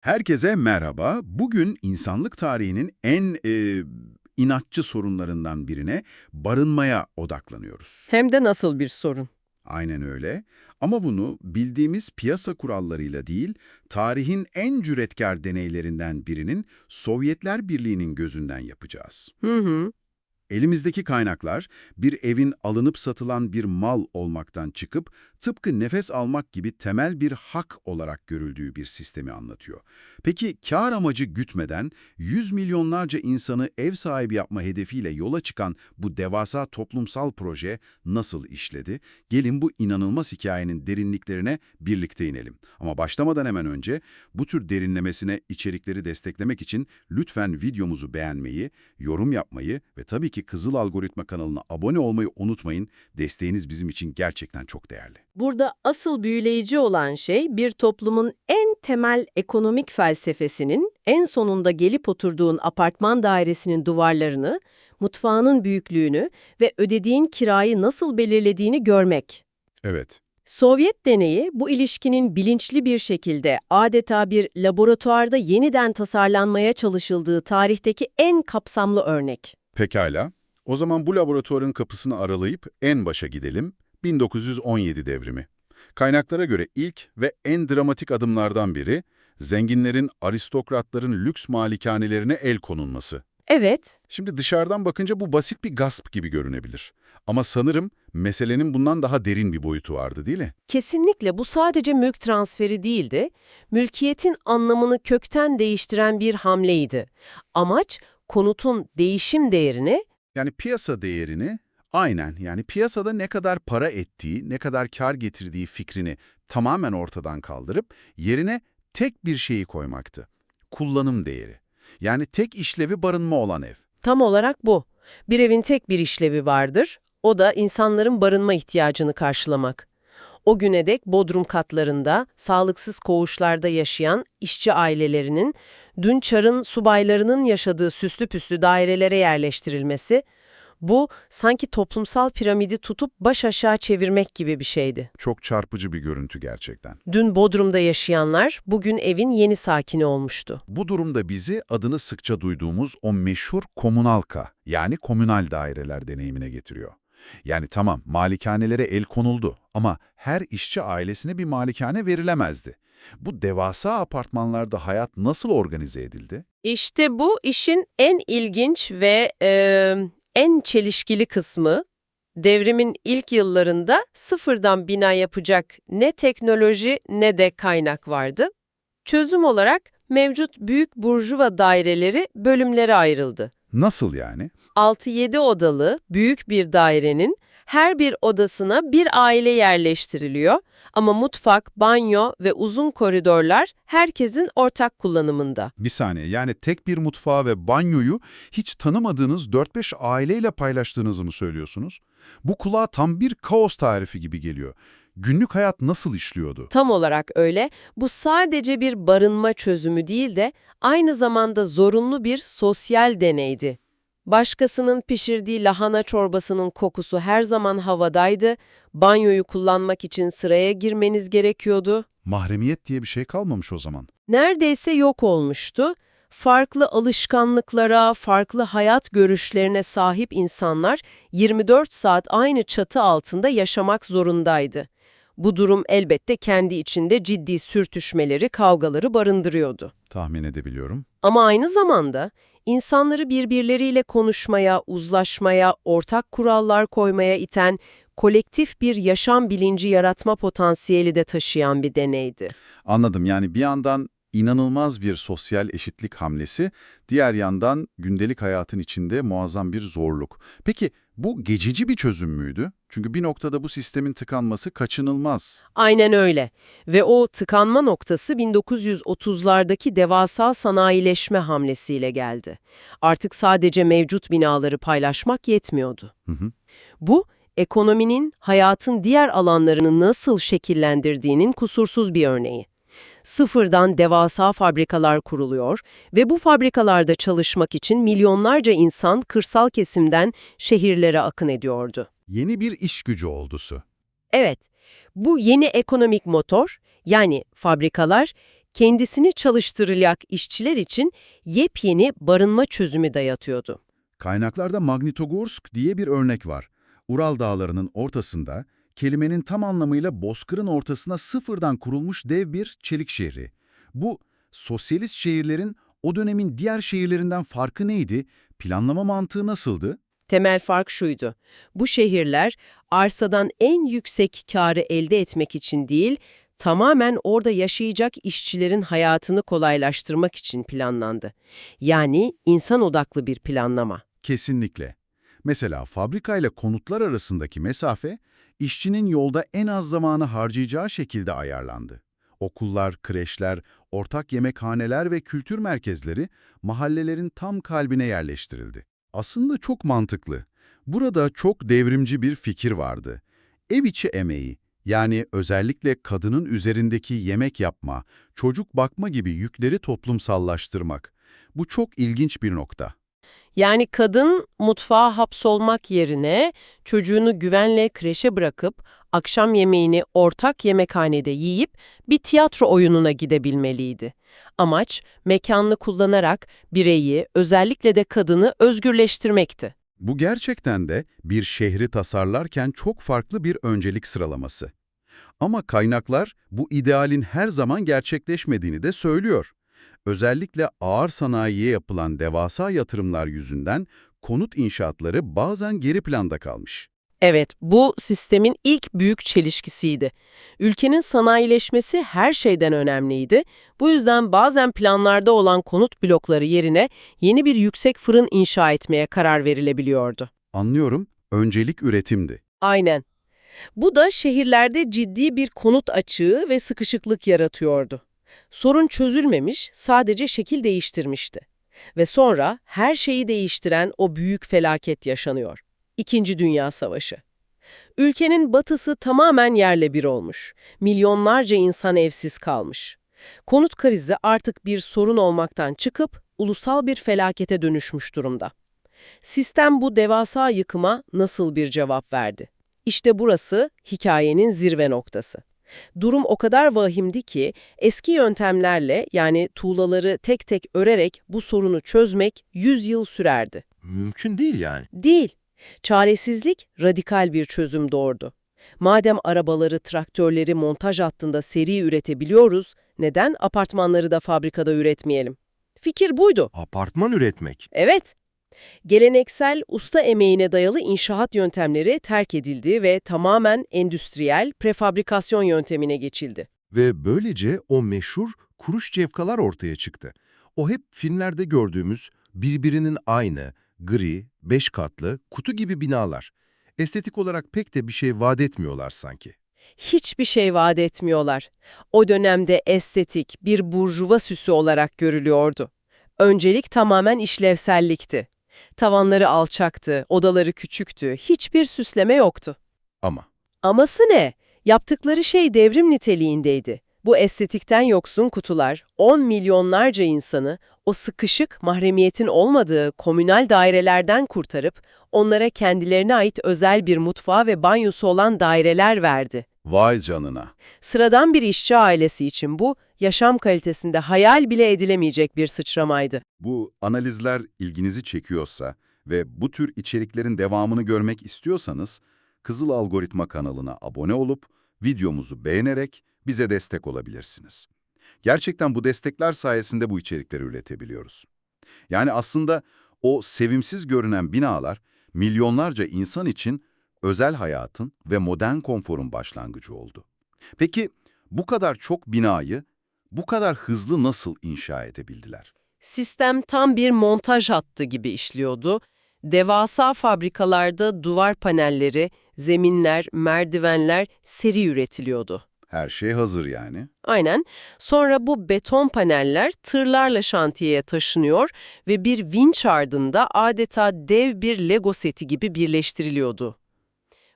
Herkese merhaba. Bugün insanlık tarihinin en e, inatçı sorunlarından birine barınmaya odaklanıyoruz. Hem de nasıl bir sorun. Aynen öyle. Ama bunu bildiğimiz piyasa kurallarıyla değil, tarihin en cüretkar deneylerinden birinin Sovyetler Birliği'nin gözünden yapacağız. Hı hı. Elimizdeki kaynaklar bir evin alınıp satılan bir mal olmaktan çıkıp tıpkı nefes almak gibi temel bir hak olarak görüldüğü bir sistemi anlatıyor. Peki kar amacı gütmeden yüz milyonlarca insanı ev sahibi yapma hedefiyle yola çıkan bu devasa toplumsal proje nasıl işledi? Gelin bu inanılmaz hikayenin derinliklerine birlikte inelim. Ama başlamadan hemen önce bu tür derinlemesine içerikleri desteklemek için lütfen videomuzu beğenmeyi, yorum yapmayı ve tabii ki Kızıl Algoritma kanalına abone olmayı unutmayın. Desteğiniz bizim için gerçekten çok değerli. Burada asıl büyüleyici olan şey bir toplumun en temel ekonomik felsefesinin en sonunda gelip oturduğun apartman dairesinin duvarlarını, mutfağının büyüklüğünü ve ödediğin kirayı nasıl belirlediğini görmek. Evet. Sovyet deneyi bu ilişkinin bilinçli bir şekilde adeta bir laboratuvarda yeniden tasarlanmaya çalışıldığı tarihteki en kapsamlı örnek. Pekala. O zaman bu laboratuvarın kapısını aralayıp en başa gidelim. 1917 devrimi. Kaynaklara göre ilk ve en dramatik adımlardan biri, zenginlerin, aristokratların lüks malikanelerine el konulması. Evet, Şimdi dışarıdan bakınca bu basit bir gasp gibi görünebilir. Ama sanırım meselenin bundan daha derin bir boyutu vardı değil mi? Kesinlikle bu sadece mülk transferi değildi, mülkiyetin anlamını kökten değiştiren bir hamleydi. Amaç, konutun değişim değerini, Yani piyasa değerini aynen yani piyasada ne kadar para ettiği, ne kadar kar getirdiği fikrini tamamen ortadan kaldırıp yerine tek bir şeyi koymaktı. Kullanım değeri. Yani tek işlevi barınma olan ev. tam olarak bu. Bir evin tek bir işlevi vardır, o da insanların barınma ihtiyacını karşılamak. O güne dek bodrum katlarında, sağlıksız koğuşlarda yaşayan işçi ailelerinin, dün çarın subaylarının yaşadığı süslü püslü dairelere yerleştirilmesi, bu sanki toplumsal piramidi tutup baş aşağı çevirmek gibi bir şeydi. Çok çarpıcı bir görüntü gerçekten. Dün Bodrum'da yaşayanlar bugün evin yeni sakini olmuştu. Bu durumda bizi adını sıkça duyduğumuz o meşhur komünalka yani komünal daireler deneyimine getiriyor. Yani tamam malikanelere el konuldu ama her işçi ailesine bir malikane verilemezdi. Bu devasa apartmanlarda hayat nasıl organize edildi? İşte bu işin en ilginç ve e, en çelişkili kısmı. Devrimin ilk yıllarında sıfırdan bina yapacak ne teknoloji ne de kaynak vardı. Çözüm olarak mevcut büyük burjuva daireleri bölümlere ayrıldı. Nasıl yani? 6-7 odalı büyük bir dairenin her bir odasına bir aile yerleştiriliyor ama mutfak, banyo ve uzun koridorlar herkesin ortak kullanımında. Bir saniye yani tek bir mutfağı ve banyoyu hiç tanımadığınız 4-5 aileyle paylaştığınızı mı söylüyorsunuz? Bu kulağa tam bir kaos tarifi gibi geliyor. Günlük hayat nasıl işliyordu? Tam olarak öyle. Bu sadece bir barınma çözümü değil de aynı zamanda zorunlu bir sosyal deneydi. Başkasının pişirdiği lahana çorbasının kokusu her zaman havadaydı. Banyoyu kullanmak için sıraya girmeniz gerekiyordu. Mahremiyet diye bir şey kalmamış o zaman. Neredeyse yok olmuştu. Farklı alışkanlıklara, farklı hayat görüşlerine sahip insanlar 24 saat aynı çatı altında yaşamak zorundaydı. Bu durum elbette kendi içinde ciddi sürtüşmeleri, kavgaları barındırıyordu. Tahmin edebiliyorum. Ama aynı zamanda insanları birbirleriyle konuşmaya, uzlaşmaya, ortak kurallar koymaya iten kolektif bir yaşam bilinci yaratma potansiyeli de taşıyan bir deneydi. Anladım. Yani bir yandan inanılmaz bir sosyal eşitlik hamlesi, diğer yandan gündelik hayatın içinde muazzam bir zorluk. Peki bu geçici bir çözüm müydü? Çünkü bir noktada bu sistemin tıkanması kaçınılmaz. Aynen öyle. Ve o tıkanma noktası 1930'lardaki devasa sanayileşme hamlesiyle geldi. Artık sadece mevcut binaları paylaşmak yetmiyordu. Hı hı. Bu, ekonominin hayatın diğer alanlarını nasıl şekillendirdiğinin kusursuz bir örneği. Sıfırdan devasa fabrikalar kuruluyor ve bu fabrikalarda çalışmak için milyonlarca insan kırsal kesimden şehirlere akın ediyordu. Yeni bir iş gücü oldusu. Evet, bu yeni ekonomik motor, yani fabrikalar, kendisini çalıştıracak işçiler için yepyeni barınma çözümü dayatıyordu. Kaynaklarda Magnitogorsk diye bir örnek var. Ural dağlarının ortasında, kelimenin tam anlamıyla bozkırın ortasına sıfırdan kurulmuş dev bir çelik şehri. Bu, sosyalist şehirlerin o dönemin diğer şehirlerinden farkı neydi? Planlama mantığı nasıldı? Temel fark şuydu. Bu şehirler arsadan en yüksek karı elde etmek için değil, tamamen orada yaşayacak işçilerin hayatını kolaylaştırmak için planlandı. Yani insan odaklı bir planlama. Kesinlikle. Mesela fabrika ile konutlar arasındaki mesafe, işçinin yolda en az zamanı harcayacağı şekilde ayarlandı. Okullar, kreşler, ortak yemekhaneler ve kültür merkezleri mahallelerin tam kalbine yerleştirildi. Aslında çok mantıklı. Burada çok devrimci bir fikir vardı. Ev içi emeği, yani özellikle kadının üzerindeki yemek yapma, çocuk bakma gibi yükleri toplumsallaştırmak. Bu çok ilginç bir nokta. Yani kadın mutfağa hapsolmak yerine çocuğunu güvenle kreşe bırakıp akşam yemeğini ortak yemekhanede yiyip bir tiyatro oyununa gidebilmeliydi. Amaç mekanını kullanarak bireyi, özellikle de kadını özgürleştirmekti. Bu gerçekten de bir şehri tasarlarken çok farklı bir öncelik sıralaması. Ama kaynaklar bu idealin her zaman gerçekleşmediğini de söylüyor. Özellikle ağır sanayiye yapılan devasa yatırımlar yüzünden konut inşaatları bazen geri planda kalmış. Evet, bu sistemin ilk büyük çelişkisiydi. Ülkenin sanayileşmesi her şeyden önemliydi. Bu yüzden bazen planlarda olan konut blokları yerine yeni bir yüksek fırın inşa etmeye karar verilebiliyordu. Anlıyorum, öncelik üretimdi. Aynen. Bu da şehirlerde ciddi bir konut açığı ve sıkışıklık yaratıyordu. Sorun çözülmemiş, sadece şekil değiştirmişti. Ve sonra her şeyi değiştiren o büyük felaket yaşanıyor. İkinci Dünya Savaşı. Ülkenin batısı tamamen yerle bir olmuş. Milyonlarca insan evsiz kalmış. Konut krizi artık bir sorun olmaktan çıkıp ulusal bir felakete dönüşmüş durumda. Sistem bu devasa yıkıma nasıl bir cevap verdi? İşte burası hikayenin zirve noktası. Durum o kadar vahimdi ki eski yöntemlerle yani tuğlaları tek tek örerek bu sorunu çözmek 100 yıl sürerdi. Mümkün değil yani. Değil. Çaresizlik radikal bir çözüm doğurdu. Madem arabaları, traktörleri montaj hattında seri üretebiliyoruz, neden apartmanları da fabrikada üretmeyelim? Fikir buydu. Apartman üretmek. Evet. Geleneksel usta emeğine dayalı inşaat yöntemleri terk edildi ve tamamen endüstriyel prefabrikasyon yöntemine geçildi. Ve böylece o meşhur kuruş cevkalar ortaya çıktı. O hep filmlerde gördüğümüz birbirinin aynı, gri, beş katlı, kutu gibi binalar. Estetik olarak pek de bir şey vaat etmiyorlar sanki. Hiçbir şey vaat etmiyorlar. O dönemde estetik bir burjuva süsü olarak görülüyordu. Öncelik tamamen işlevsellikti. Tavanları alçaktı, odaları küçüktü, hiçbir süsleme yoktu. Ama Aması ne? Yaptıkları şey devrim niteliğindeydi. Bu estetikten yoksun kutular, 10 milyonlarca insanı o sıkışık mahremiyetin olmadığı komünal dairelerden kurtarıp onlara kendilerine ait özel bir mutfağı ve banyosu olan daireler verdi. Vay canına. Sıradan bir işçi ailesi için bu, yaşam kalitesinde hayal bile edilemeyecek bir sıçramaydı. Bu analizler ilginizi çekiyorsa ve bu tür içeriklerin devamını görmek istiyorsanız, Kızıl Algoritma kanalına abone olup videomuzu beğenerek bize destek olabilirsiniz. Gerçekten bu destekler sayesinde bu içerikleri üretebiliyoruz. Yani aslında o sevimsiz görünen binalar milyonlarca insan için özel hayatın ve modern konforun başlangıcı oldu. Peki bu kadar çok binayı bu kadar hızlı nasıl inşa edebildiler? Sistem tam bir montaj hattı gibi işliyordu. Devasa fabrikalarda duvar panelleri, zeminler, merdivenler seri üretiliyordu. Her şey hazır yani. Aynen. Sonra bu beton paneller tırlarla şantiyeye taşınıyor ve bir vinç ardında adeta dev bir Lego seti gibi birleştiriliyordu.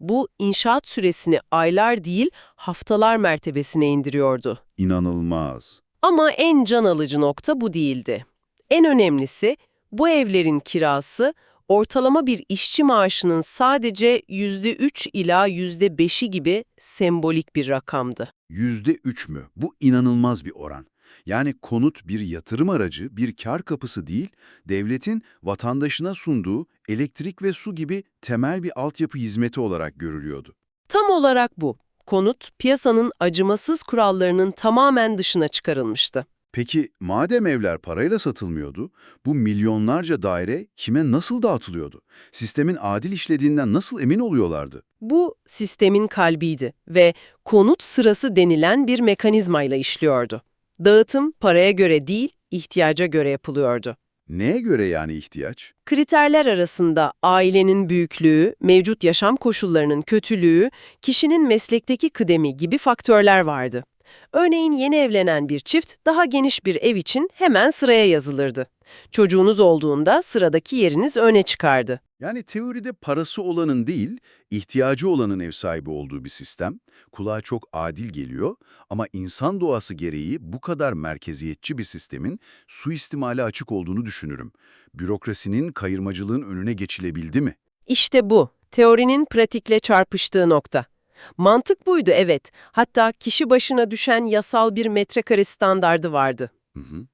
Bu inşaat süresini aylar değil haftalar mertebesine indiriyordu. İnanılmaz. Ama en can alıcı nokta bu değildi. En önemlisi bu evlerin kirası ortalama bir işçi maaşının sadece %3 ila %5'i gibi sembolik bir rakamdı. Yüzde üç mü? Bu inanılmaz bir oran. Yani konut bir yatırım aracı, bir kar kapısı değil, devletin vatandaşına sunduğu elektrik ve su gibi temel bir altyapı hizmeti olarak görülüyordu. Tam olarak bu. Konut, piyasanın acımasız kurallarının tamamen dışına çıkarılmıştı. Peki madem evler parayla satılmıyordu, bu milyonlarca daire kime nasıl dağıtılıyordu? Sistemin adil işlediğinden nasıl emin oluyorlardı? Bu sistemin kalbiydi ve konut sırası denilen bir mekanizmayla işliyordu. Dağıtım paraya göre değil, ihtiyaca göre yapılıyordu. Neye göre yani ihtiyaç? Kriterler arasında ailenin büyüklüğü, mevcut yaşam koşullarının kötülüğü, kişinin meslekteki kıdemi gibi faktörler vardı. Örneğin yeni evlenen bir çift daha geniş bir ev için hemen sıraya yazılırdı. Çocuğunuz olduğunda sıradaki yeriniz öne çıkardı. Yani teoride parası olanın değil, ihtiyacı olanın ev sahibi olduğu bir sistem. Kulağa çok adil geliyor ama insan doğası gereği bu kadar merkeziyetçi bir sistemin suistimale açık olduğunu düşünürüm. Bürokrasinin kayırmacılığın önüne geçilebildi mi? İşte bu, teorinin pratikle çarpıştığı nokta. Mantık buydu evet, hatta kişi başına düşen yasal bir metrekare standardı vardı. Hı hı.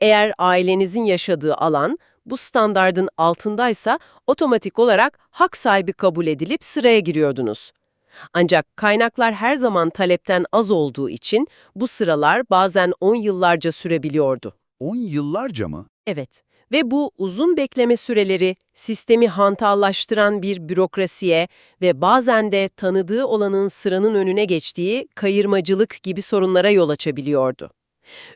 Eğer ailenizin yaşadığı alan bu standardın altındaysa otomatik olarak hak sahibi kabul edilip sıraya giriyordunuz. Ancak kaynaklar her zaman talepten az olduğu için bu sıralar bazen 10 yıllarca sürebiliyordu. 10 yıllarca mı? Evet ve bu uzun bekleme süreleri sistemi hantallaştıran bir bürokrasiye ve bazen de tanıdığı olanın sıranın önüne geçtiği kayırmacılık gibi sorunlara yol açabiliyordu.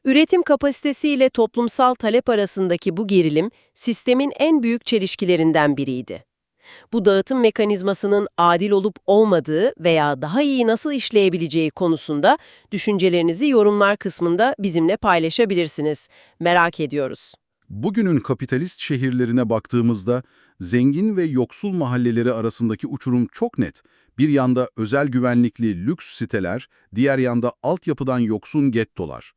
Üretim kapasitesiyle toplumsal talep arasındaki bu gerilim sistemin en büyük çelişkilerinden biriydi. Bu dağıtım mekanizmasının adil olup olmadığı veya daha iyi nasıl işleyebileceği konusunda düşüncelerinizi yorumlar kısmında bizimle paylaşabilirsiniz. Merak ediyoruz. Bugünün kapitalist şehirlerine baktığımızda zengin ve yoksul mahalleleri arasındaki uçurum çok net. Bir yanda özel güvenlikli lüks siteler, diğer yanda altyapıdan yoksun gettolar.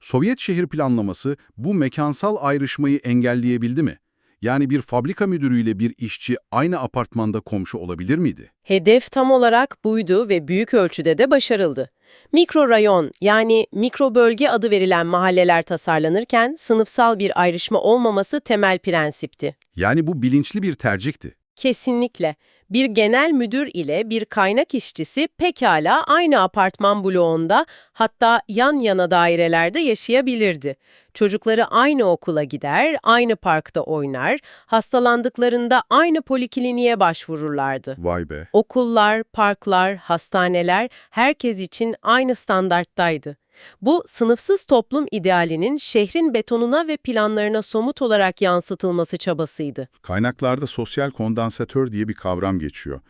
Sovyet şehir planlaması bu mekansal ayrışmayı engelleyebildi mi? Yani bir fabrika müdürüyle bir işçi aynı apartmanda komşu olabilir miydi? Hedef tam olarak buydu ve büyük ölçüde de başarıldı. Mikro rayon yani mikro bölge adı verilen mahalleler tasarlanırken sınıfsal bir ayrışma olmaması temel prensipti. Yani bu bilinçli bir tercihti. Kesinlikle. Bir genel müdür ile bir kaynak işçisi pekala aynı apartman bloğunda hatta yan yana dairelerde yaşayabilirdi. Çocukları aynı okula gider, aynı parkta oynar, hastalandıklarında aynı polikliniğe başvururlardı. Vay be. Okullar, parklar, hastaneler herkes için aynı standarttaydı. Bu sınıfsız toplum idealinin şehrin betonuna ve planlarına somut olarak yansıtılması çabasıydı. Kaynaklarda sosyal kondansatör diye bir kavram geçiyor.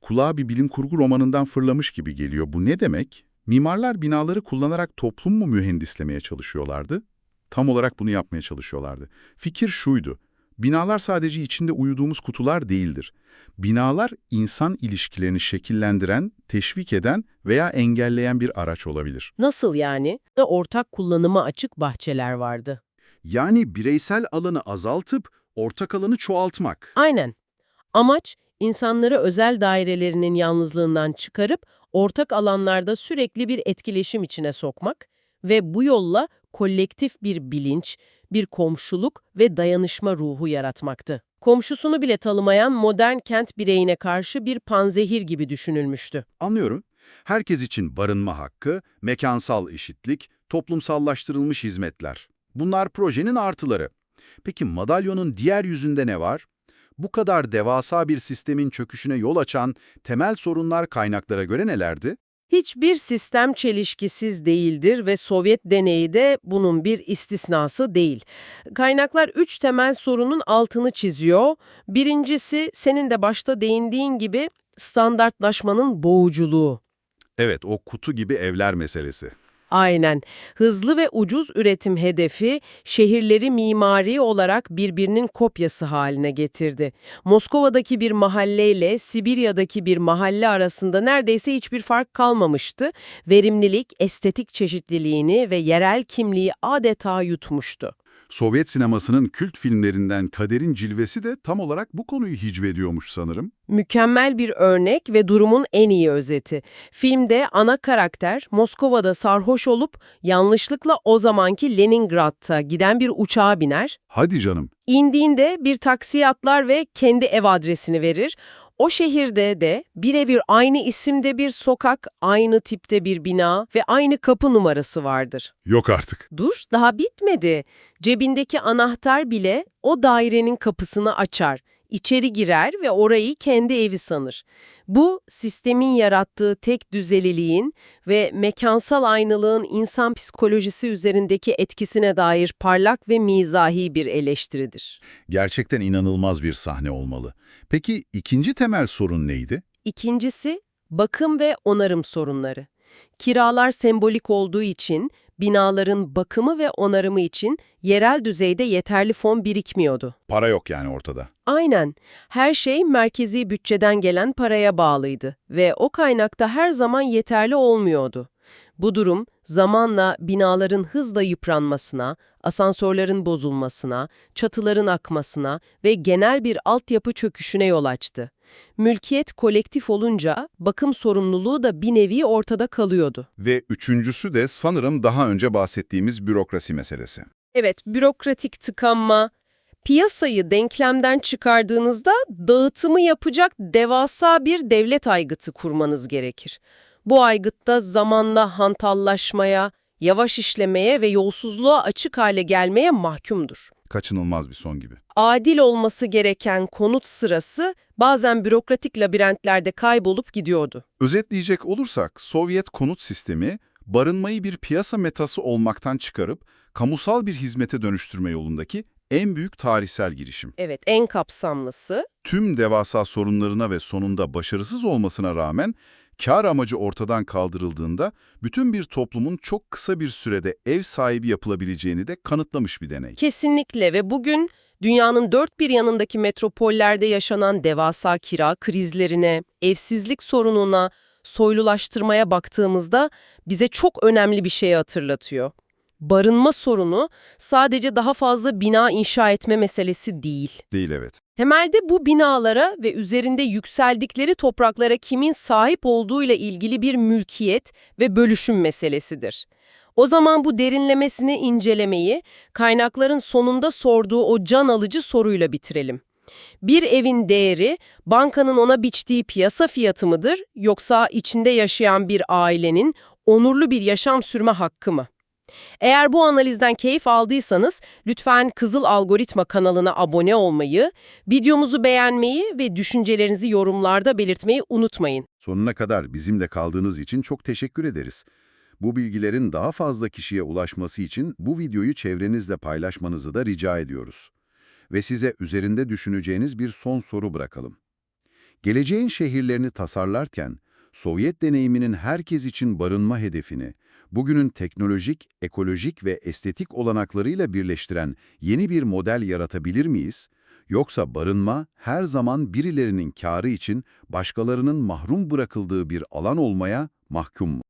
Kulağa bir bilim kurgu romanından fırlamış gibi geliyor. Bu ne demek? Mimarlar binaları kullanarak toplum mu mühendislemeye çalışıyorlardı? Tam olarak bunu yapmaya çalışıyorlardı. Fikir şuydu. Binalar sadece içinde uyuduğumuz kutular değildir. Binalar insan ilişkilerini şekillendiren, teşvik eden veya engelleyen bir araç olabilir. Nasıl yani? Da ortak kullanıma açık bahçeler vardı. Yani bireysel alanı azaltıp ortak alanı çoğaltmak. Aynen. Amaç, insanları özel dairelerinin yalnızlığından çıkarıp ortak alanlarda sürekli bir etkileşim içine sokmak ve bu yolla kolektif bir bilinç, bir komşuluk ve dayanışma ruhu yaratmaktı. Komşusunu bile tanımayan modern kent bireyine karşı bir panzehir gibi düşünülmüştü. Anlıyorum. Herkes için barınma hakkı, mekansal eşitlik, toplumsallaştırılmış hizmetler. Bunlar projenin artıları. Peki madalyonun diğer yüzünde ne var? Bu kadar devasa bir sistemin çöküşüne yol açan temel sorunlar kaynaklara göre nelerdi? Hiçbir sistem çelişkisiz değildir ve Sovyet deneyi de bunun bir istisnası değil. Kaynaklar üç temel sorunun altını çiziyor. Birincisi senin de başta değindiğin gibi standartlaşmanın boğuculuğu. Evet, o kutu gibi evler meselesi. Aynen. Hızlı ve ucuz üretim hedefi şehirleri mimari olarak birbirinin kopyası haline getirdi. Moskova'daki bir mahalleyle Sibirya'daki bir mahalle arasında neredeyse hiçbir fark kalmamıştı. Verimlilik, estetik çeşitliliğini ve yerel kimliği adeta yutmuştu. Sovyet sinemasının kült filmlerinden Kader'in Cilvesi de tam olarak bu konuyu hicvediyormuş sanırım. Mükemmel bir örnek ve durumun en iyi özeti. Filmde ana karakter Moskova'da sarhoş olup yanlışlıkla o zamanki Leningrad'a giden bir uçağa biner. Hadi canım. İndiğinde bir taksiye atlar ve kendi ev adresini verir. O şehirde de birebir aynı isimde bir sokak, aynı tipte bir bina ve aynı kapı numarası vardır. Yok artık. Dur, daha bitmedi. Cebindeki anahtar bile o dairenin kapısını açar. İçeri girer ve orayı kendi evi sanır. Bu, sistemin yarattığı tek düzeliliğin ve mekansal aynılığın insan psikolojisi üzerindeki etkisine dair parlak ve mizahi bir eleştiridir. Gerçekten inanılmaz bir sahne olmalı. Peki ikinci temel sorun neydi? İkincisi, bakım ve onarım sorunları. Kiralar sembolik olduğu için binaların bakımı ve onarımı için yerel düzeyde yeterli fon birikmiyordu. Para yok yani ortada. Aynen. Her şey merkezi bütçeden gelen paraya bağlıydı ve o kaynakta her zaman yeterli olmuyordu. Bu durum zamanla binaların hızla yıpranmasına, asansörlerin bozulmasına, çatıların akmasına ve genel bir altyapı çöküşüne yol açtı. Mülkiyet kolektif olunca bakım sorumluluğu da bir nevi ortada kalıyordu. Ve üçüncüsü de sanırım daha önce bahsettiğimiz bürokrasi meselesi. Evet, bürokratik tıkanma. Piyasayı denklemden çıkardığınızda dağıtımı yapacak devasa bir devlet aygıtı kurmanız gerekir. Bu aygıtta zamanla hantallaşmaya, yavaş işlemeye ve yolsuzluğa açık hale gelmeye mahkumdur. Kaçınılmaz bir son gibi. Adil olması gereken konut sırası bazen bürokratik labirentlerde kaybolup gidiyordu. Özetleyecek olursak Sovyet konut sistemi barınmayı bir piyasa metası olmaktan çıkarıp kamusal bir hizmete dönüştürme yolundaki en büyük tarihsel girişim. Evet, en kapsamlısı Tüm devasa sorunlarına ve sonunda başarısız olmasına rağmen kar amacı ortadan kaldırıldığında bütün bir toplumun çok kısa bir sürede ev sahibi yapılabileceğini de kanıtlamış bir deney. Kesinlikle ve bugün dünyanın dört bir yanındaki metropollerde yaşanan devasa kira krizlerine, evsizlik sorununa, soylulaştırmaya baktığımızda bize çok önemli bir şeyi hatırlatıyor. Barınma sorunu sadece daha fazla bina inşa etme meselesi değil. Değil evet. Temelde bu binalara ve üzerinde yükseldikleri topraklara kimin sahip olduğuyla ilgili bir mülkiyet ve bölüşüm meselesidir. O zaman bu derinlemesine incelemeyi kaynakların sonunda sorduğu o can alıcı soruyla bitirelim. Bir evin değeri bankanın ona biçtiği piyasa fiyatı mıdır yoksa içinde yaşayan bir ailenin onurlu bir yaşam sürme hakkı mı? Eğer bu analizden keyif aldıysanız lütfen Kızıl Algoritma kanalına abone olmayı, videomuzu beğenmeyi ve düşüncelerinizi yorumlarda belirtmeyi unutmayın. Sonuna kadar bizimle kaldığınız için çok teşekkür ederiz. Bu bilgilerin daha fazla kişiye ulaşması için bu videoyu çevrenizle paylaşmanızı da rica ediyoruz. Ve size üzerinde düşüneceğiniz bir son soru bırakalım. Geleceğin şehirlerini tasarlarken, Sovyet deneyiminin herkes için barınma hedefini, bugünün teknolojik, ekolojik ve estetik olanaklarıyla birleştiren yeni bir model yaratabilir miyiz? Yoksa barınma her zaman birilerinin kârı için başkalarının mahrum bırakıldığı bir alan olmaya mahkum mu?